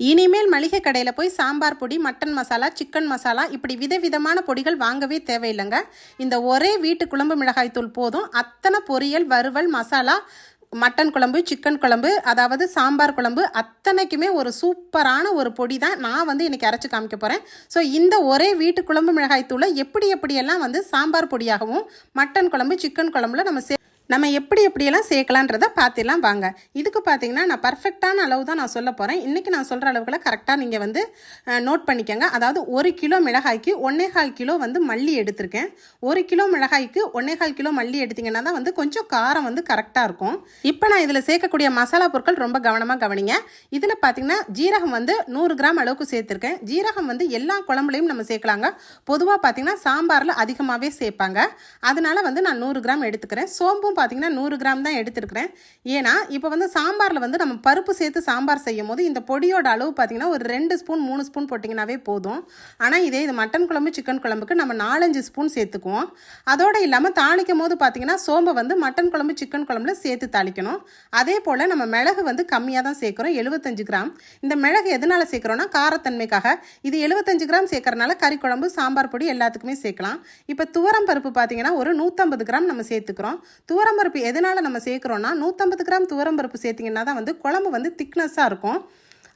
இனிமேல் மளிகை கடையில் போய் சாம்பார் பொடி மட்டன் மசாலா சிக்கன் மசாலா இப்படி விதவிதமான பொடிகள் வாங்கவே தேவையில்லைங்க. இந்த ஒரே வீட்டு குழம்பு மிளகாய் தூள் போதும். அத்தனை பொரியல் வறுவல் மசாலா மட்டன் குழம்பு சிக்கன் குழம்பு அதாவது சாம்பார் குழம்பு அத்தனைக்குமே ஒரு சூப்பரான ஒரு பொடி தான் நான் வந்து இன்னைக்கு அரைச்சி காமிக்க போகிறேன் ஸோ இந்த ஒரே வீட்டு குழம்பு மிளகாய் தூளை எப்படி எப்படியெல்லாம் வந்து சாம்பார் பொடியாகவும் மட்டன் குழம்பு சிக்கன் குழம்புல நம்ம சே நம்ம எப்படி எப்படியெல்லாம் சேர்க்கலான்றதை பார்த்துலாம் வாங்க. இதுக்கு பார்த்தீங்கன்னா நான் பர்ஃபெக்டான அளவு தான் நான் சொல்ல போகிறேன் இன்றைக்கி நான் சொல்கிற அளவுகளை கரெக்டாக நீங்கள் வந்து நோட் பண்ணிக்கோங்க. அதாவது ஒரு கிலோ மிளகாய்க்கு ஒன்னேகால் கிலோ வந்து மல்லி எடுத்திருக்கேன். ஒரு கிலோ மிளகாய்க்கு ஒன்னேகால் கிலோ மல்லி எடுத்திங்கன்னா தான் வந்து கொஞ்சம் காரம் வந்து கரெக்டாக இருக்கும். இப்போ நான் இதில் சேர்க்கக்கூடிய மசாலா பொருட்கள் ரொம்ப கவனமாக கவனிங்க. இதில் பார்த்தீங்கன்னா ஜீரகம் வந்து நூறு கிராம் அளவுக்கு சேர்த்துருக்கேன். ஜீரகம் வந்து எல்லா குழம்புலையும் நம்ம சேர்க்கலாங்க. பொதுவாக பார்த்தீங்கன்னா சாம்பாரில் அதிகமாகவே சேர்ப்பாங்க. அதனால் வந்து நான் நூறு கிராம் எடுத்துக்கிறேன். சோம்பும் பார்த்தீங்கன்னா நூறு கிராம் தான் எடுத்துருக்கிறேன். ஏன்னா இப்போ வந்து சாம்பாரில் வந்து நம்ம பருப்பு சேர்த்து சாம்பார் செய்யும் போது இந்த பொடியோட அளவு பார்த்தீங்கன்னா ஒரு ரெண்டு ஸ்பூன் மூணு ஸ்பூன் போட்டிங்கனாவே போதும். ஆனால் இதே இது மட்டன் குழம்பு சிக்கன் குழம்புக்கு நம்ம நாலஞ்சு ஸ்பூன் சேர்த்துக்குவோம். அதோடு இல்லாமல் தாளிக்கும் போது பார்த்தீங்கன்னா சோம்பை வந்து மட்டன் குழம்பு சிக்கன் குழம்புல சேர்த்து தாளிக்கணும். அதே போல் நம்ம மிளகு வந்து கம்மியாக தான் சேர்க்குறோம் எழுபத்தஞ்சு கிராம். இந்த மிளகு எதனால் சேர்க்குறோன்னா காரத்தன்மைக்காக. இது எழுபத்தஞ்சு கிராம் சேர்க்கறனால கறி குழம்பு சாம்பார் பொடி எல்லாத்துக்குமே சேர்க்கலாம். இப்போ துவரம் பருப்பு பார்த்தீங்கன்னா ஒரு நூற்றம்பது கிராம் நம்ம சேர்த்துக்கிறோம். துவரம் பருப்பு எதனால் நம்ம சேர்க்குறோன்னா நூற்றம்பது கிராம் துவரம்பருப்பு சேர்த்திங்கன்னா தான் வந்து குழம்பு வந்து திக்னஸாக இருக்கும்.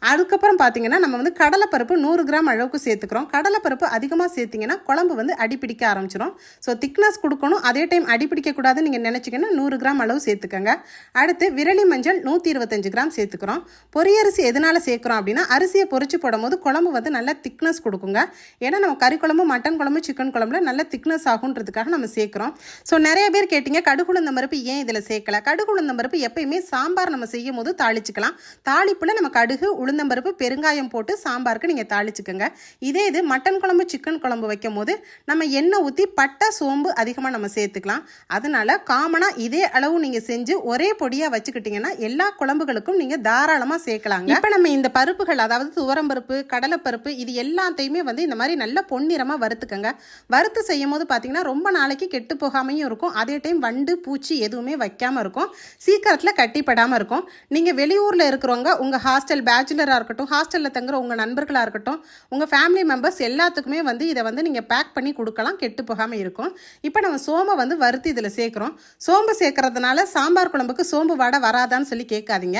அதுக்கப்புறம் பார்த்தீங்கன்னா நம்ம வந்து கடலைப்பருப்பு நூறு கிராம் அளவுக்கு சேர்த்துக்கிறோம். கடலைப்பருப்பு அதிகமாக சேர்த்திங்கன்னா குழம்பு வந்து அடிப்பிடிக்க ஆரம்பிச்சிடும் ஸோ திக்னஸ் கொடுக்கணும். அதே டைம் அடிப்பிடிக்கக்கூடாதுன்னு நீங்கள் நினச்சிங்கன்னா நூறு கிராம் அளவு சேர்த்துக்கோங்க. அடுத்து விரலி மஞ்சள் நூற்றி இருபத்தஞ்சு கிராம் சேர்த்துக்கிறோம். பொரியரிசி எதனால் சேர்க்குறோம் அப்படின்னா அரிசியை பொறிச்சு போடும்போது குழம்பு வந்து நல்லா திக்னஸ் கொடுக்குங்க. ஏன்னா நம்ம கறி குழம்பு மட்டன் குழம்பு சிக்கன் குழம்புல நல்ல திக்னஸ் ஆகுன்றதுக்காக நம்ம சேர்க்குறோம். ஸோ நிறைய பேர் கேட்டிங்க கடுகுழுந்த பருப்பு ஏன் இதில் சேர்க்கல? கடுகுழுந்த பருப்பு எப்பயுமே சாம்பார் நம்ம செய்யும் போது தாளிச்சுக்கலாம். தாளிப்பில் நம்ம கடுகு உளுந்தம்பருப்பு பெருங்காயம் போட்டு சாம்பாருக்கு நீங்கள் தாளிச்சுக்கோங்க. இதே இது மட்டன் குழம்பு சிக்கன் குழம்பு வைக்கும் போது நம்ம எண்ணெய் ஊற்றி பட்டை சோம்பு அதிகமாக நம்ம சேர்த்துக்கலாம். அதனால காமனாக இதே அளவு நீங்கள் செஞ்சு ஒரே பொடியாக வச்சுக்கிட்டிங்கன்னா எல்லா குழம்புகளுக்கும் நீங்கள் தாராளமாக சேர்க்கலாங்க. இப்போ நம்ம இந்த பருப்புகள் அதாவது துவரம்பருப்பு கடலைப்பருப்பு இது எல்லாத்தையுமே வந்து இந்த மாதிரி நல்ல பொன்னிறமாக வறுத்துக்கோங்க. வறுத்து செய்யும் போது பார்த்தீங்கன்னா ரொம்ப நாளைக்கு கெட்டு போகாமையும் இருக்கும். அதே டைம் வண்டு பூச்சி எதுவுமே வைக்காமல் இருக்கும். சீக்கிரத்தில் கட்டிப்படாமல் இருக்கும். நீங்கள் வெளியூரில் இருக்கிறவங்க உங்கள் ஹாஸ்டல் பேச்சுலராக இருக்கட்டும் ஹாஸ்டலில் தங்குற உங்கள் நண்பர்களாக இருக்கட்டும் உங்கள் ஃபேமிலி மெம்பர்ஸ் எல்லாத்துக்குமே வந்து இதை வந்து நீங்கள் பேக் பண்ணி கொடுக்கலாம் கெட்டு போகாமல் இருக்கும். இப்போ நம்ம சோம்பை வந்து வறுத்து இதில் சேர்க்குறோம். சோம்பு சேர்க்கறதுனால சாம்பார் குழம்புக்கு சோம்பு வடை வராதான்னு சொல்லி கேட்காதீங்க.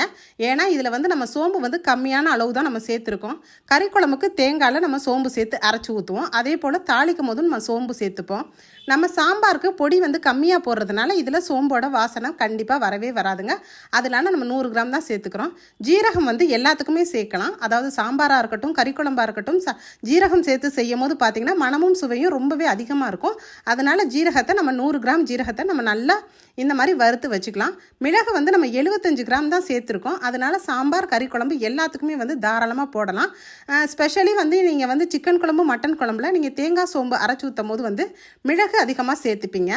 ஏன்னா இதில் வந்து நம்ம சோம்பு வந்து கம்மியான அளவு தான் நம்ம சேர்த்துருக்கோம். கறி குழம்புக்கு தேங்காயில் நம்ம சோம்பு சேர்த்து அரைச்சி ஊற்றுவோம் அதே போல் தாளிக்கும் போதும் நம்ம சோம்பு சேர்த்துப்போம். நம்ம சாம்பாருக்கு பொடி வந்து கம்மியாக போடுறதுனால இதில் சோம்போட வாசனை கண்டிப்பாக வரவே வராதுங்க. அதனால நம்ம நூறு கிராம் தான் சேர்த்துக்கிறோம். ஜீரகம் வந்து எல்லாத்துக்குமே சேர்க்கலாம். அதாவது சாம்பாராக இருக்கட்டும் கறி இருக்கட்டும் ச ஜீரகம் சேர்த்து செய்யும் போது பார்த்திங்கன்னா மனமும் சுவையும் ரொம்பவே அதிகமாக இருக்கும். அதனால் ஜீரகத்தை நம்ம நூறு கிராம் ஜீரகத்தை நம்ம நல்லா இந்த மாதிரி வறுத்து வச்சுக்கலாம். மிளகு வந்து நம்ம எழுபத்தஞ்சு கிராம் தான் சேர்த்துருக்கோம். அதனால் சாம்பார் கறி குழம்பு எல்லாத்துக்குமே வந்து தாராளமாக போடலாம். ஸ்பெஷலி வந்து நீங்கள் வந்து சிக்கன் குழம்பு மட்டன் குழம்புல நீங்கள் தேங்காய் சோம்பு அரைச்சி ஊற்றும் போது வந்து மிளகு அதிகமாக சேர்த்துப்பீங்க.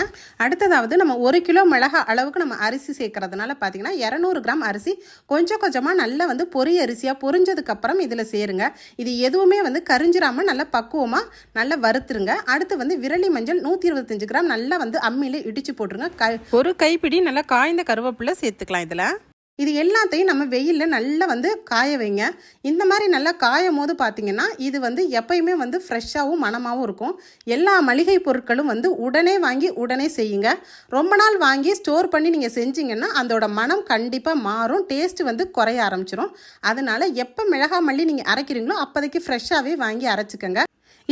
அடுத்ததாவது நம்ம ஒரு கிலோ மிளகா அளவுக்கு நம்ம அரிசி சேர்க்கறதுனால பார்த்தீங்கன்னா இரநூறு கிராம் அரிசி கொஞ்சம் கொஞ்சமாக நல்லா வந்து பொரிய அரிசியாக பொரிஞ்சதுக்கப்புறம் இதில் சேருங்க. இது எதுவுமே வந்து கரிஞ்சிராமல் நல்லா பக்குவமாக நல்லா வறுத்துருங்க. அடுத்து வந்து விரலி மஞ்சள் நூற்றி இருபத்தஞ்சு கிராம் நல்லா வந்து அம்மியில் இடித்து போட்டுருங்க. க ஒரு கைப்பிடி நல்லா காய்ந்த கருவேப்பிலை சேர்த்துக்கலாம் இதில். இது எல்லாத்தையும் நம்ம வெயிலில் நல்லா வந்து காய வைங்க. இந்த மாதிரி நல்லா காயும் போது பார்த்தீங்கன்னா இது வந்து எப்பயுமே வந்து ஃப்ரெஷ்ஷாகவும் மனமாகவும் இருக்கும். எல்லா மளிகை பொருட்களும் வந்து உடனே வாங்கி உடனே செய்யுங்க. ரொம்ப நாள் வாங்கி ஸ்டோர் பண்ணி நீங்கள் செஞ்சீங்கன்னா அதோட மனம் கண்டிப்பாக மாறும். டேஸ்ட்டு வந்து குறைய ஆரம்பிச்சிடும் அதனால எப்போ மிளகா மல்லி நீங்கள் அரைக்கிறீங்களோ அப்போதைக்கு ஃப்ரெஷ்ஷாகவே வாங்கி அரைச்சிக்கோங்க.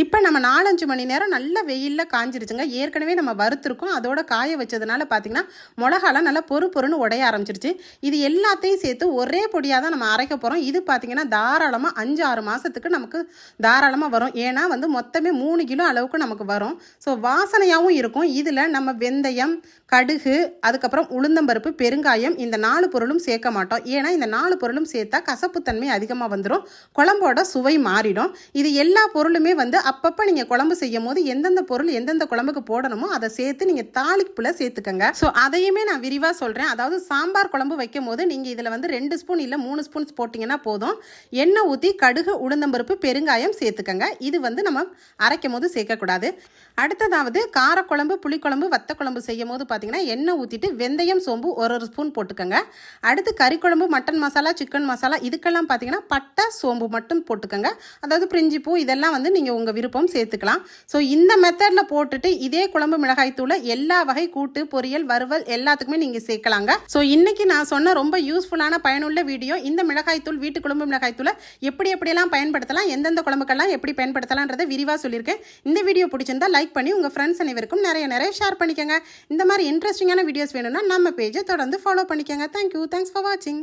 இப்போ நம்ம நாலஞ்சு மணி நேரம் நல்ல வெயிலில் காஞ்சிருச்சுங்க. ஏற்கனவே நம்ம வறுத்துருக்கோம். அதோட காய வச்சதுனால பார்த்திங்கன்னா மிளகாலாம் நல்லா பொறு பொறுன்னு உடைய ஆரம்பிச்சிருச்சு. இது எல்லாத்தையும் சேர்த்து ஒரே பொடியாக தான் நம்ம அரைக்க போகிறோம் இது பார்த்திங்கன்னா தாராளமாக அஞ்சு ஆறு மாதத்துக்கு நமக்கு தாராளமாக வரும். ஏன்னா வந்து மொத்தமே மூணு கிலோ அளவுக்கு நமக்கு வரும். ஸோ வாசனையாகவும் இருக்கும். இதில் நம்ம வெந்தயம் கடுகு அதுக்கப்புறம் உளுந்தம்பருப்பு பெருங்காயம் இந்த நாலு பொருளும் சேர்க்க மாட்டோம். ஏன்னா இந்த நாலு பொருளும் சேர்த்தா கசப்புத்தன்மை அதிகமாக வந்துடும் குழம்போட சுவை மாறிடும். இது எல்லா பொருளுமே வந்து அப்பப்போ நீங்கள் குழம்பு செய்யும் போது எந்தெந்த பொருள் எந்தெந்த குழம்புக்கு போடணுமோ அதை சேர்த்து நீங்கள் தாளிப்புல சேர்த்துக்கங்க. ஸோ அதையுமே நான் விரிவாக சொல்கிறேன் அதாவது சாம்பார் குழம்பு வைக்கும் போது நீங்கள் இதில் வந்து ரெண்டு ஸ்பூன் இல்லை மூணு ஸ்பூன்ஸ் போட்டிங்கன்னா போதும். எண்ணெய் ஊற்றி கடுகு உளுந்தம்பருப்பு பெருங்காயம் சேர்த்துக்கங்க. இது வந்து நம்ம அரைக்கும் போது சேர்க்கக்கூடாது. அடுத்ததாவது காரக்குழம்பு புளிக்குழம்பு வத்த குழம்பு செய்யும் போது பார்த்தீங்கன்னா எண்ணெய் ஊற்றிட்டு வெந்தயம் சோம்பு ஒரு ஒரு ஸ்பூன் போட்டுக்கோங்க. அடுத்து கறிக்குழம்பு மட்டன் மசாலா சிக்கன் மசாலா இதுக்கெல்லாம் பார்த்தீங்கன்னா பட்டை சோம்பு மட்டும் போட்டுக்கோங்க. அதாவது பிரிஞ்சி பூ இதெல்லாம் வந்து நீங்கள் உங்கள் விருப்பம் சேர்த்துக்கலாம். ஸோ இந்த மெத்தடில் போட்டுட்டு இதே குழம்பு மிளகாய் தூளை எல்லா வகை கூட்டு பொரியல் வறுவல் எல்லாத்துக்குமே நீங்கள் சேர்க்கலாங்க. ஸோ இன்னைக்கு நான் சொன்ன ரொம்ப யூஸ்ஃபுல்லான பயனுள்ள வீடியோ இந்த மிளகாய் தூள் வீட்டு குழம்பு மிளகாய் தூளை எப்படி எப்படியெல்லாம் பயன்படுத்தலாம் எந்தெந்த குழம்புக்கெல்லாம் எப்படி பயன்படுத்தலான்றதை விரிவாக சொல்லியிருக்கேன். இந்த வீடியோ பிடிச்சிருந்தா லைக் பண்ணி உங்கள் ஃப்ரெண்ட்ஸ் அனைவருக்கும் நிறைய நிறைய ஷேர் பண்ணிக்கோங்க. இந்த மாதிரி இன்ட்ரெஸ்டிங்கான வீடியோஸ் வேணும்னா நம்ம பேஜை தொடர்ந்து ஃபாலோ பண்ணிக்கோங்க. தேங்க்யூ தேங்க்ஸ் ஃபார் வாட்சிங்